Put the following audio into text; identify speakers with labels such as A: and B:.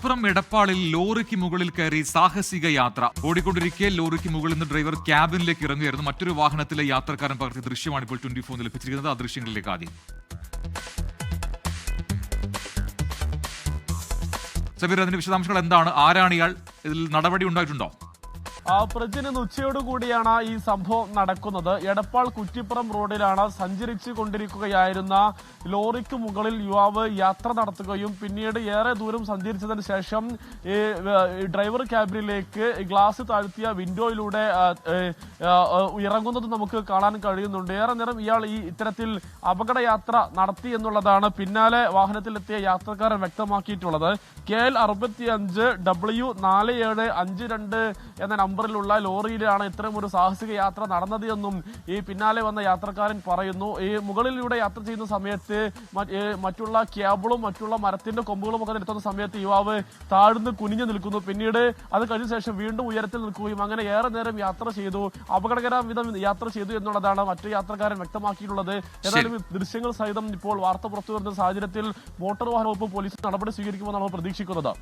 A: മലപ്പുറം എടപ്പാളിൽ ലോറിക്ക് മുകളിൽ കയറി സാഹസിക യാത്ര. ഓടിക്കൊണ്ടിരിക്കെ ലോറിക്ക് മുകളിൽ നിന്ന് ഡ്രൈവർ ക്യാബിനിലേക്ക് ഇറങ്ങുകയായിരുന്നു. മറ്റൊരു വാഹനത്തിലെ യാത്രക്കാരൻ പകർത്തിയ ദൃശ്യമാണ് ഇപ്പോൾ ട്വന്റി ഫോറിൽ ലഭിച്ചിരിക്കുന്നത്. ആ ദൃശ്യങ്ങളിലേക്ക് ആദ്യം. സബീർ അതിന്റെ വിശദാംശങ്ങൾ എന്താണ്? ആരാണ് ഇയാൾ? ഇതിൽ നടപടി ഉണ്ടായിട്ടുണ്ടോ?
B: ആ, പ്രജിന് ഇന്ന് ഉച്ചയോടുകൂടിയാണ് ഈ സംഭവം നടക്കുന്നത്. എടപ്പാൾ കുറ്റിപ്പുറം റോഡിലാണ് സഞ്ചരിച്ചു കൊണ്ടിരിക്കുകയായിരുന്ന ലോറിക്ക് മുകളിൽ യുവാവ് യാത്ര നടത്തുകയും പിന്നീട് ഏറെ ദൂരം സഞ്ചരിച്ചതിന് ശേഷം ഈ, ഡ്രൈവർ ക്യാബിനിലേക്ക് ഗ്ലാസ് താഴ്ത്തിയ വിൻഡോയിലൂടെ ഇറങ്ങുന്നത് നമുക്ക് കാണാൻ കഴിയുന്നുണ്ട്. ഏറെ നേരം ഇയാൾ ഈ ഇത്തരത്തിൽ അപകടയാത്ര നടത്തി എന്നുള്ളതാണ് പിന്നാലെ വാഹനത്തിലെത്തിയ യാത്രക്കാരൻ വ്യക്തമാക്കിയിട്ടുള്ളത്. കെ എൽ അറുപത്തിയഞ്ച് ഡബ്ല്യു നാല് ഏഴ് അഞ്ച് രണ്ട് എന്ന നമ്പറിലുള്ള ലോറിയിലാണ് ഇത്തരം ഒരു സാഹസിക യാത്ര നടന്നത് എന്നും ഈ പിന്നാലെ വന്ന യാത്രക്കാരൻ പറയുന്നു. ഈ മുകളിലൂടെ യാത്ര ചെയ്യുന്ന സമയത്ത് മറ്റുള്ള ക്യാബിളും മറ്റുള്ള മരത്തിന്റെ കൊമ്പുകളും ഒക്കെ നിർത്തുന്ന സമയത്ത് യുവാവ് താഴ്ന്ന് കുനിഞ്ഞു നിൽക്കുന്നു. പിന്നീട് അത് കഴിഞ്ഞ ശേഷം വീണ്ടും ഉയരത്തിൽ നിൽക്കുകയും അങ്ങനെ ഏറെ നേരം യാത്ര ചെയ്തു. അപകടകരവിധം യാത്ര ചെയ്തു എന്നുള്ളതാണ് മറ്റു യാത്രക്കാരൻ വ്യക്തമാക്കിയിട്ടുള്ളത്. ഏതായാലും ദൃശ്യങ്ങൾ സഹിതം ഇപ്പോൾ വാർത്ത പുറത്തു വരുന്ന സാഹചര്യത്തിൽ മോട്ടോർ വാഹന വകുപ്പ് പോലീസ് നടപടി സ്വീകരിക്കുമെന്നാണ് പ്രതീക്ഷിക്കുന്നത്.